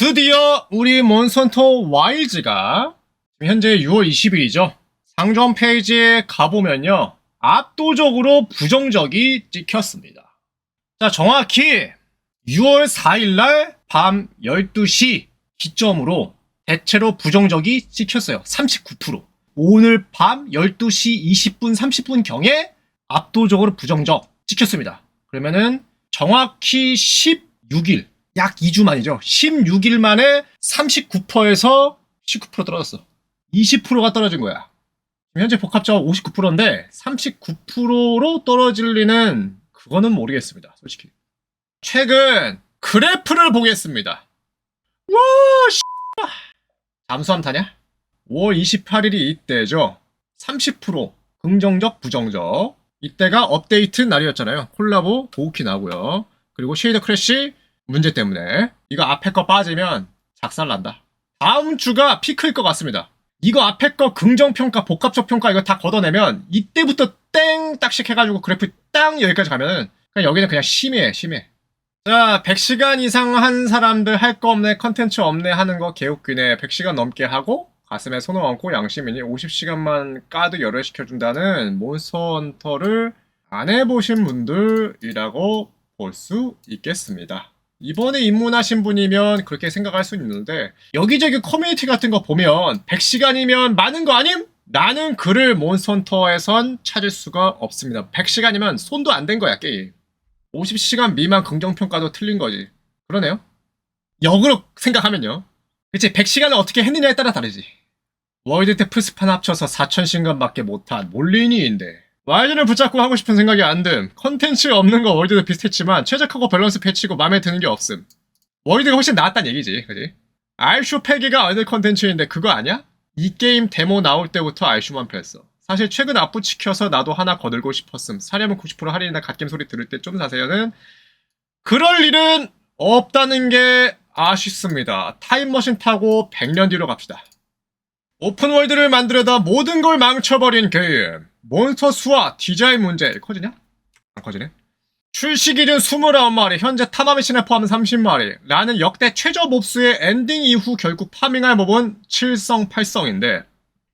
드디어 우리 몬스터 와일즈가 현재 6월 20일이죠. 상점 페이지에 가보면요. 압도적으로 부정적이 찍혔습니다. 자, 정확히 6월 4일날 밤 12시 기점으로 대체로 부정적이 찍혔어요. 39%. 오늘 밤 12시 20분, 30분 경에 압도적으로 부정적 찍혔습니다. 그러면은 정확히 16일, 약 2주 만이죠. 16일 만에 39%에서 19% 떨어졌어. 20%가 떨어진 거야. 현재 복합자가 59%인데 39%로 떨어질 리는 그거는 모르겠습니다. 솔직히. 최근 그래프를 보겠습니다. 와, 씨. 잠수함 타냐? 5월 28일이 이때죠. 30% 긍정적, 부정적. 이때가 업데이트 날이었잖아요. 콜라보 도우키 나고요. 그리고 쉐이더 크래쉬 문제 때문에 이거 앞에 거 빠지면 작살난다. 다음 주가 피크일 것 같습니다. 이거 앞에 거 긍정평가, 복합적 평가 이거 다 걷어내면 이때부터 땡 딱씩 해가지고 그래프 땅 여기까지 가면은 그냥 여기는 그냥 심해 심해. 자 100시간 이상 한 사람들 할 거 없네 컨텐츠 없네 하는 거 개웃기네 100시간 넘게 하고 가슴에 손을 얹고 양심이니 50시간만 까드 열을 시켜준다는 몬스터 헌터를 안 해보신 분들이라고 볼 수 있겠습니다. 이번에 입문하신 분이면 그렇게 생각할 수 있는데 여기저기 커뮤니티 같은 거 보면 100시간이면 많은 거 아님? 나는 글을 몬스터헌터에선 찾을 수가 없습니다. 100시간이면 손도 안 된 거야 게임. 50시간 미만 긍정평가도 틀린 거지. 그러네요. 역으로 생각하면요. 그치 100시간을 어떻게 했느냐에 따라 다르지. 월드테 플스판 합쳐서 4,000시간밖에 못한 몰리니인데 와일드를 붙잡고 하고 싶은 생각이 안 듦. 컨텐츠 없는 거 월드도 비슷했지만 최적하고 밸런스 패치고 마음에 드는 게 없음. 월드가 훨씬 나았단 얘기지, 그지? 알슈 패기가 월드 컨텐츠인데 그거 아니야? 이 게임 데모 나올 때부터 알슈만 뺐어. 사실 최근 앞부 지켜서 나도 하나 거들고 싶었음. 사려면 90% 할인이나 갓겜 소리 들을 때 좀 사세요는 그럴 일은 없다는 게 아쉽습니다. 타임머신 타고 100년 뒤로 갑시다. 오픈월드를 만들려다 모든 걸 망쳐버린 게임. 몬스터 수와 디자인 문제 커지냐? 안 커지네. 출시 기준 29마리, 현재 타마미신을 포함 30마리. 라는 역대 최저 몹수의 엔딩 이후 결국 파밍할 몹은 7성, 8성인데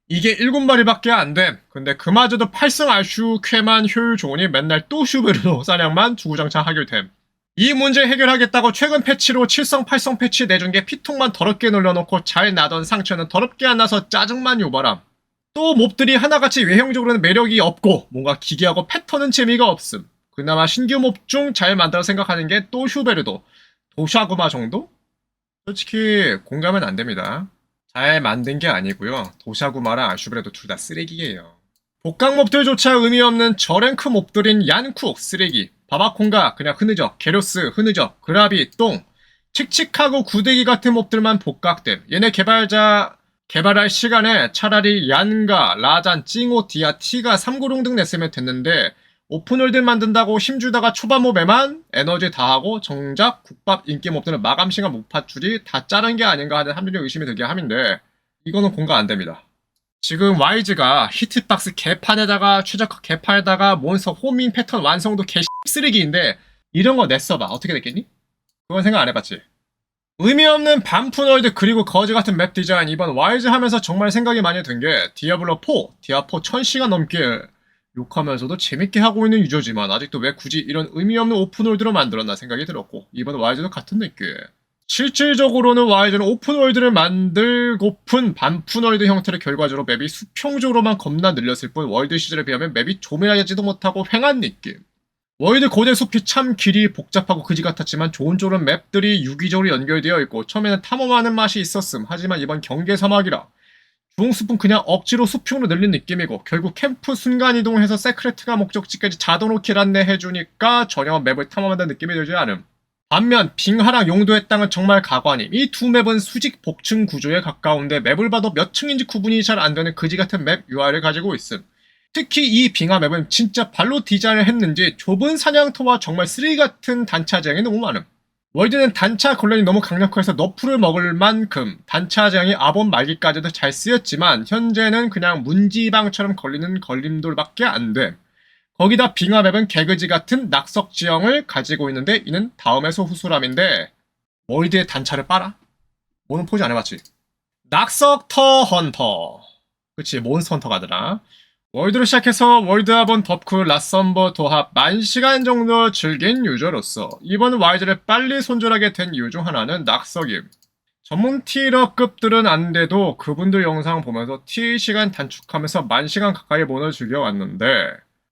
이게 7마리밖에 안 됨. 근데 그마저도 8성 알슈 쾌만 효율 좋으니 맨날 또 슈베르로 사냥만 주구장창 하길 됨. 이 문제 해결하겠다고 최근 패치로 7성, 8성 패치 내준 게 피통만 더럽게 놀려놓고 잘 나던 상처는 더럽게 안 나서 짜증만 요바람. 또 몹들이 하나같이 외형적으로는 매력이 없고 뭔가 기괴하고 패턴은 재미가 없음. 그나마 신규 몹 중 잘 만들어 생각하는 게또 슈베르도, 도샤구마 정도? 솔직히 공감은 안 됩니다. 잘 만든 게 아니고요. 도샤구마랑 아슈베르도 둘 다 쓰레기예요. 복강 몹들조차 의미 없는 저랭크 몹들인 얀쿡 쓰레기, 바바콩가 그냥 흐느적, 게로스 흐느적, 그라비 똥, 칙칙하고 구데기 같은 몹들만 복각됨. 얘네 개발자 개발할 시간에 차라리 얀가, 라잔, 찡오, 디아, 티가 3고룡 등 냈으면 됐는데 오픈월드 만든다고 힘주다가 초반 몹에만 에너지 다하고 정작 국밥 인기 몹들은 마감 시간 못 파출이 다 자른 게 아닌가 하는 합리적 의심이 들게 함인데 이거는 공감 안 됩니다. 지금 YG가 히트박스 개판에다가 최적화 개판에다가 몬스터 호밍 패턴 완성도 개 쓰레기인데 이런 거 냈어봐 어떻게 됐겠니? 그건 생각 안 해봤지. 의미 없는 반푼월드 그리고 거지 같은 맵 디자인 이번 YG 하면서 정말 생각이 많이 든 게 디아블로 4, 디아4 1000시간 넘게 욕하면서도 재밌게 하고 있는 유저지만 아직도 왜 굳이 이런 의미 없는 오픈월드로 만들었나 생각이 들었고 이번 YG도 같은 느낌. 실질적으로는 YG는 오픈월드를 만들고픈 반푼월드 형태의 결과적으로 맵이 수평적으로만 겁나 늘렸을 뿐 월드 시절에 비하면 맵이 조밀하지도 못하고 횡한 느낌. 월드 고대 숲이 참 길이 복잡하고 그지 같았지만 좋은 쪽은 맵들이 유기적으로 연결되어 있고 처음에는 탐험하는 맛이 있었음. 하지만 이번 경계 사막이라 주홍숲은 그냥 억지로 수평으로 늘린 느낌이고 결국 캠프 순간이동해서 세크레트가 목적지까지 자동으로 길 안내해주니까 전혀 맵을 탐험한다는 느낌이 들지 않음. 반면 빙하랑 용도의 땅은 정말 가관임. 이 두 맵은 수직 복층 구조에 가까운데 맵을 봐도 몇 층인지 구분이 잘 안되는 그지 같은 맵 UI를 가지고 있음 특히 이 빙하 맵은 진짜 발로 디자인을 했는지 좁은 사냥터와 정말 쓰레기 같은 단차 제형이 너무 많음. 월드는 단차 걸련이 너무 강력해서 너프를 먹을 만큼 단차 제형이 아본 말기까지도 잘 쓰였지만 현재는 그냥 문지방처럼 걸리는 걸림돌밖에 안 돼. 거기다 빙하 맵은 개그지 같은 낙석 지형을 가지고 있는데 이는 다음에서 후술함인데 월드의 단차를 빨아? 모는 포즈 안 해봤지? 낙석터 헌터. 그치, 몬스터 헌터 가더라. 월드로 시작해서 월드아본 덥크 라썸버 도합 만 시간 정도 즐긴 유저로서 이번 와이즈를 빨리 손절하게 된 이유 중 하나는 낙석임. 전문 티러급들은 안 돼도 그분들 영상 보면서 티 시간 단축하면서 만 시간 가까이 모너 즐겨왔는데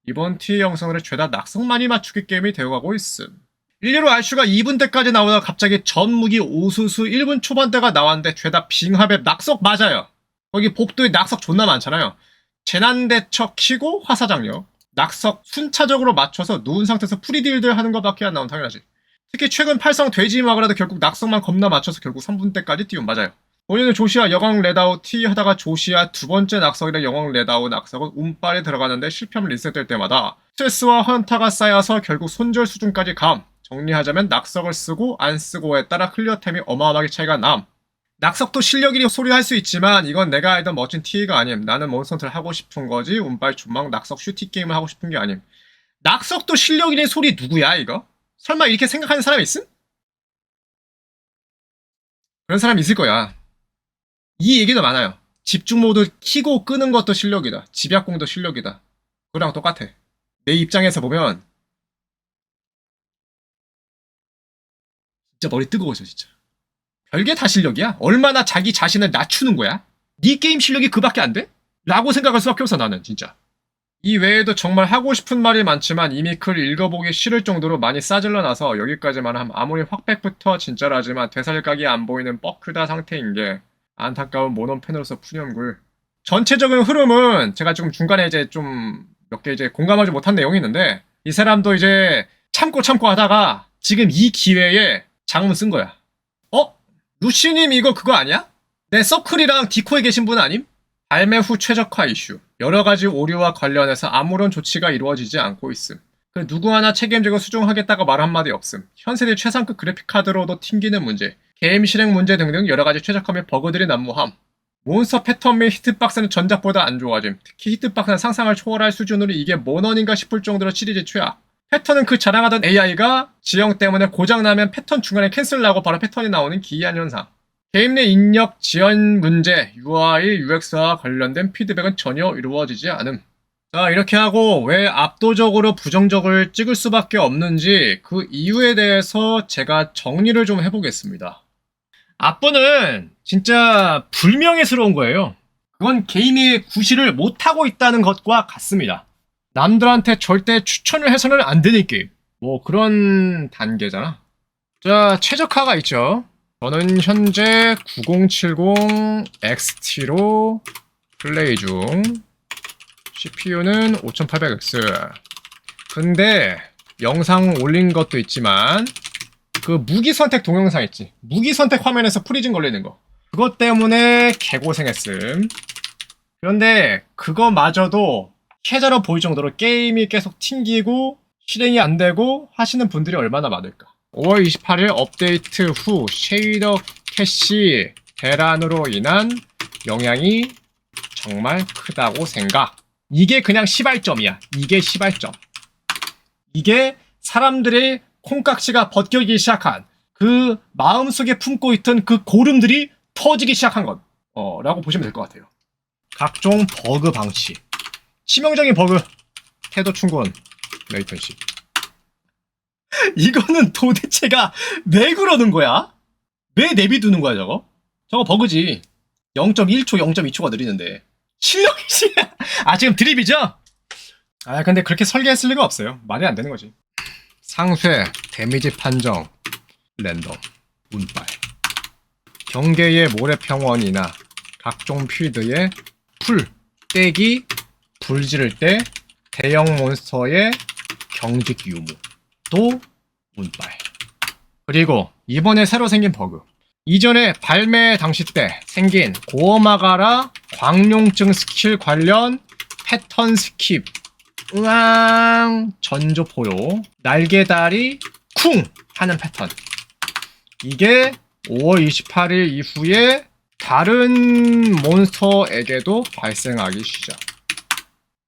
이번 티 영상을 죄다 낙석 많이 맞추기 게임이 되어가고 있음. 일리로 알슈가 2분 때까지 나오다가 갑자기 전무기 오수수 1분 초반대가 나왔는데 죄다 빙하배 낙석 맞아요. 거기 복도에 낙석 존나 많잖아요. 재난대처 키고 화사장력. 낙석 순차적으로 맞춰서 누운 상태에서 프리딜들 하는 것밖에 안 나온 당연하지. 특히 최근 팔성 돼지 마그라도 결국 낙석만 겁나 맞춰서 결국 3분 때까지 띄움 맞아요. 본인은 조시아 영광 레다우 T 하다가 조시아 두 번째 낙석이라 영광 레다우 낙석은 운빨에 들어가는데 실패하면 리셋될 때마다 스트레스와 헌타가 쌓여서 결국 손절 수준까지 감. 정리하자면 낙석을 쓰고 안 쓰고에 따라 클리어템이 어마어마하게 차이가 남. 낙석도 실력이니 소리 할 수 있지만 이건 내가 알던 멋진 T가 아님. 나는 몬스터를 하고 싶은 거지 운빨 존망 낙석 슈티 게임을 하고 싶은 게 아님. 낙석도 실력이니 소리 누구야 이거? 설마 이렇게 생각하는 사람 있음? 그런 사람 있을 거야. 이 얘기도 많아요. 집중 모드 키고 끄는 것도 실력이다. 집약공도 실력이다. 그거랑 똑같아. 내 입장에서 보면 진짜 머리 뜨거워져 진짜. 별게 다 실력이야. 얼마나 자기 자신을 낮추는 거야? 네 게임 실력이 그밖에 안 돼? 라고 생각할 수밖에 없어 나는 진짜. 이 외에도 정말 하고 싶은 말이 많지만 이미 글 읽어보기 싫을 정도로 많이 싸질러 나서 여기까지만 함 아무리 확백부터 진짜라지만 되살각이 안 보이는 뻑큐다 상태인 게 안타까운 모논 팬으로서 푸념글 전체적인 흐름은 제가 지금 중간에 이제 좀 몇 개 이제 공감하지 못한 내용이 있는데 이 사람도 이제 참고 참고 하다가 지금 이 기회에 장문 쓴 거야. 어? 루시님 이거 그거 아니야? 내 서클이랑 디코에 계신 분 아님? 발매 후 최적화 이슈. 여러 가지 오류와 관련해서 아무런 조치가 이루어지지 않고 있음. 그 누구 하나 책임지고 수정하겠다고 말 한마디 없음. 현세대 최상급 그래픽카드로도 튕기는 문제, 게임 실행 문제 등등 여러 가지 최적화 및 버그들이 난무함. 몬스터 패턴 및 히트박스는 전작보다 안 좋아짐. 특히 히트박스는 상상을 초월할 수준으로 이게 모넌인가 싶을 정도로 시리즈 최악. 패턴은 그 자랑하던 AI가 지형 때문에 고장나면 패턴 중간에 캔슬나고 바로 패턴이 나오는 기이한 현상. 게임 내 입력 지연 문제, UI, UX와 관련된 피드백은 전혀 이루어지지 않음. 자, 이렇게 하고 왜 압도적으로 부정적을 찍을 수밖에 없는지 그 이유에 대해서 제가 정리를 좀 해보겠습니다. 압도는 진짜 불명예스러운 거예요. 그건 게임의 구실을 못하고 있다는 것과 같습니다. 남들한테 절대 추천을 해서는 안 되는 게임. 뭐 그런 단계잖아. 자, 최적화가 있죠. 저는 현재 9070 XT로 플레이 중 CPU는 5800X 근데 영상 올린 것도 있지만 그 무기 선택 동영상 있지 무기 선택 화면에서 프리즌 걸리는 거 그것 때문에 개고생했음 그런데 그거마저도 최저로 보일 정도로 게임이 계속 튕기고 실행이 안 되고 하시는 분들이 얼마나 많을까 5월 28일 업데이트 후 쉐이더 캐시 대란으로 인한 영향이 정말 크다고 생각. 이게 그냥 시발점이야. 이게 시발점. 이게 사람들의 콩깍지가 벗겨지기 시작한 그 마음속에 품고 있던 그 고름들이 터지기 시작한 것. 어, 라고 보시면 될 것 같아요. 각종 버그 방치. 치명적인 버그. 태도 충곤. 레이턴시. 이거는 도대체가 왜 그러는 거야? 왜 내비두는 거야 저거? 저거 버그지. 0.1초, 0.2초가 느리는데. 실력이지. 아 지금 드립이죠? 아 근데 그렇게 설계했을 리가 없어요. 말이 안 되는 거지. 상쇄, 데미지 판정, 랜덤, 운빨. 경계의 모래평원이나 각종 필드의 풀, 떼기, 불 지를 때 대형 몬스터의 경직 유무. 또 운빨. 그리고 이번에 새로 생긴 버그. 이전에 발매 당시 때 생긴 고어마가라 광룡증 스킬 관련 패턴 스킵. 으앙 전조포요 날개다리 쿵 하는 패턴. 이게 5월 28일 이후에 다른 몬스터에게도 발생하기 시작.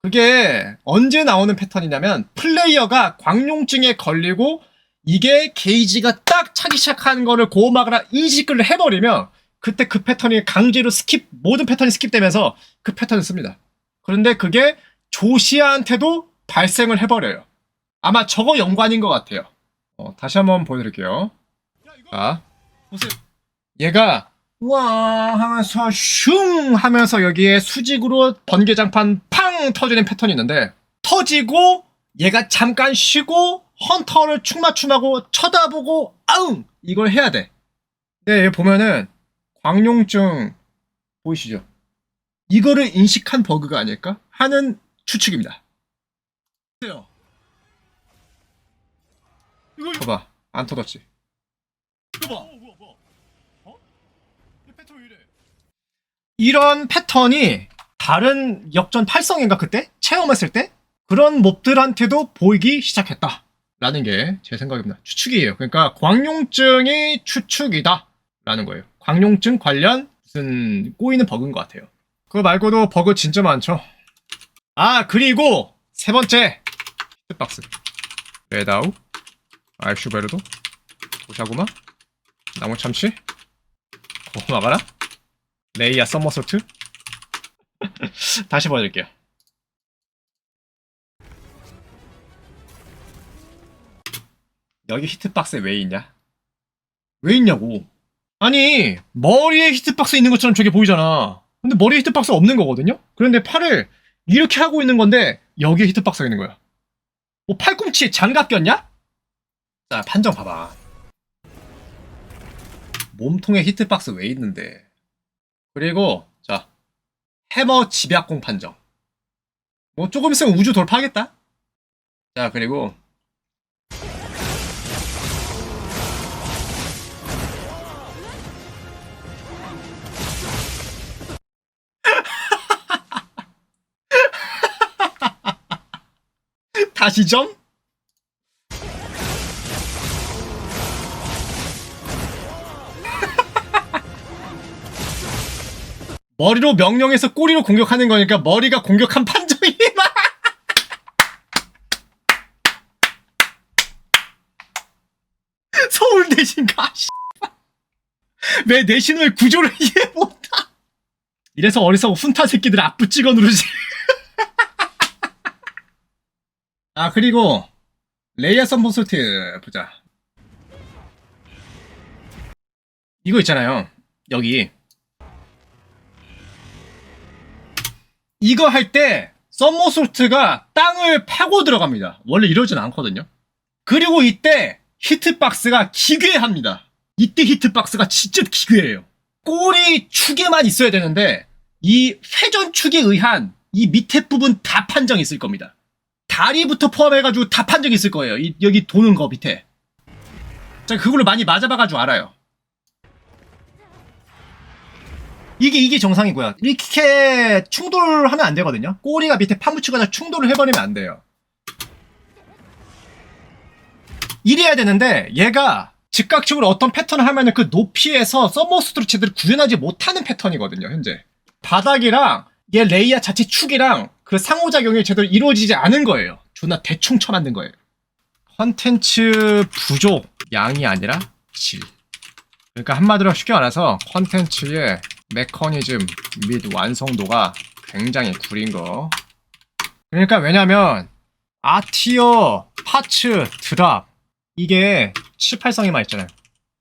그게 언제 나오는 패턴이냐면 플레이어가 광룡증에 걸리고 이게 게이지가 딱 차기 시작하는 거를 고막으로 인식을 해버리면 그때 그 패턴이 강제로 스킵 모든 패턴이 스킵되면서 그 패턴을 씁니다. 그런데 그게 조시아한테도 발생을 해버려요. 아마 저거 연관인 것 같아요. 어, 다시 한번 보여드릴게요. 자, 보세요. 얘가 와 하면서 슝 하면서 여기에 수직으로 번개장판 팡 터지는 패턴이 있는데 터지고 얘가 잠깐 쉬고 헌터를 축맞춤하고 쳐다보고 아웅 이걸 해야 돼. 근데 보면은 광룡증 보이시죠? 이거를 인식한 버그가 아닐까 하는 추측입니다. 보세요. 이거 봐봐 안 터졌지. 이거 봐. 어? 이런 패턴이 다른 역전 8성인가 그때 체험했을 때 그런 몹들한테도 보이기 시작했다. 라는 게 제 생각입니다. 추측이에요. 그러니까 광룡증이 추측이다. 라는 거예요. 광룡증 관련 무슨 꼬이는 버그인 것 같아요. 그거 말고도 버그 진짜 많죠. 아 그리고 세 번째 히트박스 레다우 알슈베르도 도샤구마 나무 참치 고마가라 레이야 썸머소트 다시 보여드릴게요. 여기 히트박스에 왜 있냐? 왜 있냐고? 아니 머리에 히트박스 있는 것처럼 저게 보이잖아. 근데 머리에 히트박스 없는 거거든요? 그런데 팔을 이렇게 하고 있는 건데 여기에 히트박스가 있는 거야. 뭐 팔꿈치 장갑 꼈냐? 자 판정 봐봐. 몸통에 히트박스 왜 있는데? 그리고 자 해머 집약공 판정. 뭐 조금 있으면 우주 돌파하겠다. 자 그리고 다시 점 머리로 명령해서 꼬리로 공격하는 거니까 머리가 공격한 판정이 막 서울 대신가 왜 내신의 구조를 이해 못하? 이래서 어리석은 훈타 새끼들 앞부 찍어 누르지. 아 그리고 레이아 썸버솔트 보자. 이거 있잖아요. 여기 이거 할 때 썸머솔트가 땅을 파고 들어갑니다. 원래 이러진 않거든요. 그리고 이때 히트박스가 기괴합니다. 이때 히트박스가 진짜 기괴해요. 꼬리 축에만 있어야 되는데 이 회전 축에 의한 이 밑에 부분 다 판정이 있을 겁니다. 다리부터 포함해가지고 다 판정이 있을 거예요. 이- 여기 도는 거 밑에. 제가 그걸로 많이 맞아봐가지고 알아요. 이게 이게 정상이고요. 이렇게 충돌하면 안 되거든요. 꼬리가 밑에 파묻히거나 충돌을 해버리면 안 돼요. 이래야 되는데 얘가 즉각적으로 어떤 패턴을 하면은 그 높이에서 서머스트로 제대로 구현하지 못하는 패턴이거든요. 현재 바닥이랑 얘 레이아 자체 축이랑 그 상호작용이 제대로 이루어지지 않은 거예요. 존나 대충 쳐만든 거예요. 컨텐츠 부족 양이 아니라 질. 그러니까 한마디로 쉽게 말해서 컨텐츠의 메커니즘 및 완성도가 굉장히 구린 거. 그러니까 왜냐면 아티어, 파츠, 드랍 이게 7, 8성에만 있잖아요.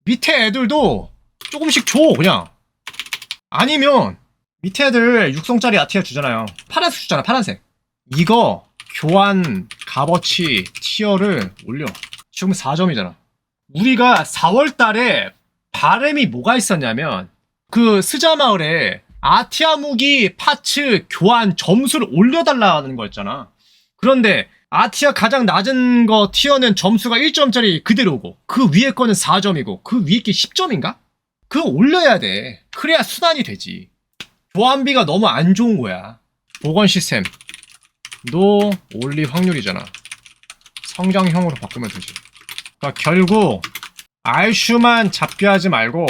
밑에 애들도 조금씩 줘 그냥. 아니면 밑에 애들 6성짜리 아티어 주잖아요. 파란색 주잖아 파란색. 이거 교환 값어치 티어를 올려. 지금 4점이잖아. 우리가 4월 달에 바램이 뭐가 있었냐면 그 스자 마을에 아티아 무기 파츠 교환 점수를 올려달라는 거였잖아. 그런데 아티아 가장 낮은 거 티어는 점수가 1점짜리 그대로고 그 위에 거는 4점이고 그 위에 게 10점인가? 그거 올려야 돼. 그래야 순환이 되지. 교환비가 너무 안 좋은 거야. 보건 시스템. 너 올릴 확률이잖아. 성장형으로 바꾸면 되지. 그러니까 결국 알슈만 잡게 하지 말고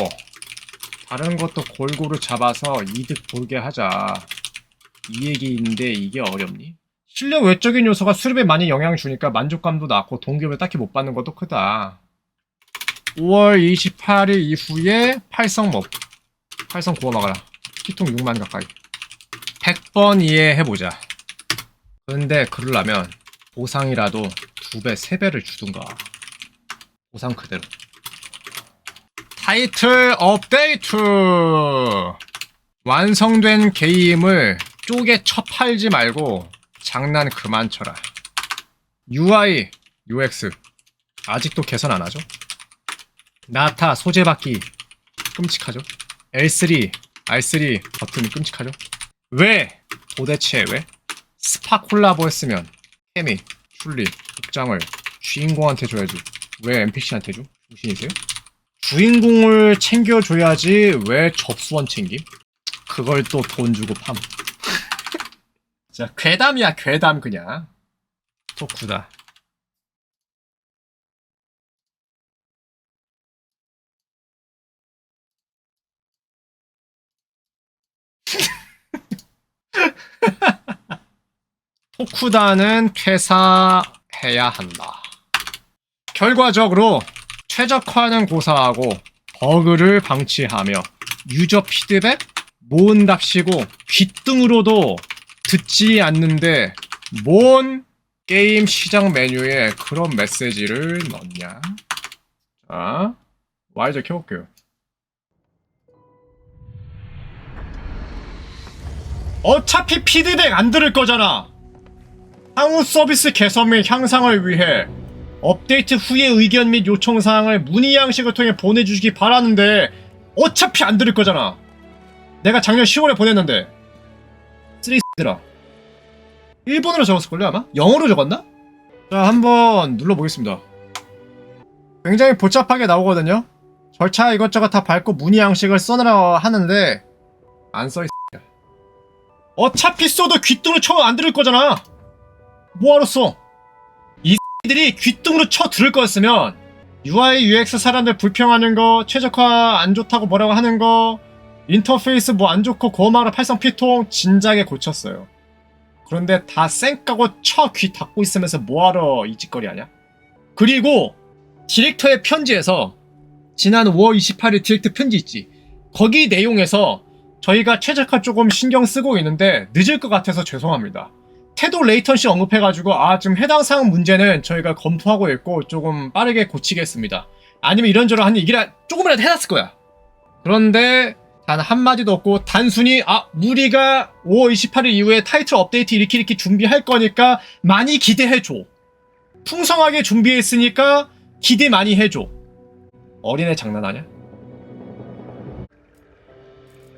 다른 것도 골고루 잡아서 이득 보게 하자. 이 얘기인데 이게 어렵니? 실력 외적인 요소가 수렵에 많이 영향을 주니까 만족감도 낮고 동기부여 딱히 못 받는 것도 크다. 5월 28일 이후에 팔성몹 활성 구워 막아라. 피통 6만 가까이. 100번 이해해보자. 근데 그러려면 보상이라도 2배, 3배를 주든가. 보상 그대로. 타이틀 업데이트! 완성된 게임을 쪼개 쳐팔지 말고 장난 그만 쳐라. UI, UX 아직도 개선 안 하죠? 나타 소재 받기 끔찍하죠? L3, R3 버튼이 끔찍하죠? 왜? 도대체 왜? 스파 콜라보 했으면 케미, 슐리, 복장을 주인공한테 줘야지 왜 NPC한테 줘? 정신이세요? 주인공을 챙겨줘야지 왜 접수원 챙김? 그걸 또 돈 주고 팜. 진짜 괴담이야 괴담 그냥. 토쿠다. 토쿠다는 퇴사해야 한다. 결과적으로 최적화는 고사하고 버그를 방치하며 유저 피드백 모은답시고 귀등으로도 듣지 않는데 뭔 게임 시장 메뉴에 그런 메시지를 넣냐? 자, 와이저 켜볼게요. 어차피 피드백 안 들을 거잖아. 향후 서비스 개선 및 향상을 위해 업데이트 후의 의견 및 요청 사항을 문의 양식을 통해 보내주시기 바라는데 어차피 안 들을 거잖아. 내가 작년 10월에 보냈는데 쓰리들아 일본어로 적었을걸요 아마? 영어로 적었나? 자 한번 눌러보겠습니다. 굉장히 복잡하게 나오거든요. 절차 이것저것 다 밟고 문의 양식을 써내라 하는데 안 써 있. 어차피 써도 귀뚱으로 쳐안 들을 거잖아. 뭐하러 써? 이 들이 귀뚱으로 쳐 들을 거였으면 UI, UX 사람들 불평하는 거, 최적화 안 좋다고 뭐라고 하는 거, 인터페이스 뭐 안 좋고 고마라 팔성 피통 진작에 고쳤어요. 그런데 다 쌩까고 쳐 귀 닫고 있으면서 뭐하러 이 짓거리 하냐? 그리고 디렉터의 편지에서 지난 5월 28일 디렉트 편지 있지. 거기 내용에서 저희가 최적화 조금 신경 쓰고 있는데 늦을 것 같아서 죄송합니다. 태도 레이턴시 언급해가지고 아 지금 해당 사항 문제는 저희가 검토하고 있고 조금 빠르게 고치겠습니다. 아니면 이런저런 한 얘기를 조금이라도 해놨을 거야. 그런데 단 한마디도 없고 단순히 아 우리가 5월 28일 이후에 타이틀 업데이트 이렇게 이렇게 준비할 거니까 많이 기대해줘. 풍성하게 준비했으니까 기대 많이 해줘. 어린애 장난하냐?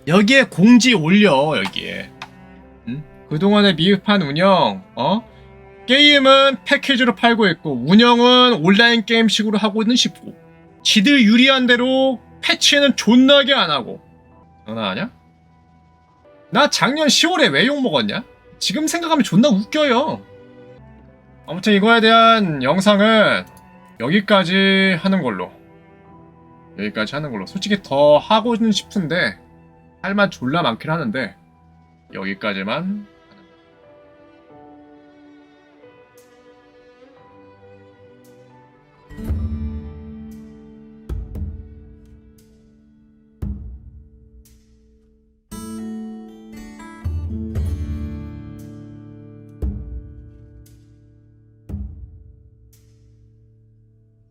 여기에 공지 올려 여기에. 응? 그동안의 미흡한 운영, 어? 게임은 패키지로 팔고 있고 운영은 온라인 게임식으로 하고는 싶고 지들 유리한 대로 패치는 존나게 안 하고 장난하냐? 나 작년 10월에 왜 욕 먹었냐? 지금 생각하면 존나 웃겨요 아무튼 이거에 대한 영상은 여기까지 하는 걸로 여기까지 하는 걸로 솔직히 더 하고는 싶은데 할 말 졸라 많긴 하는데 여기까지만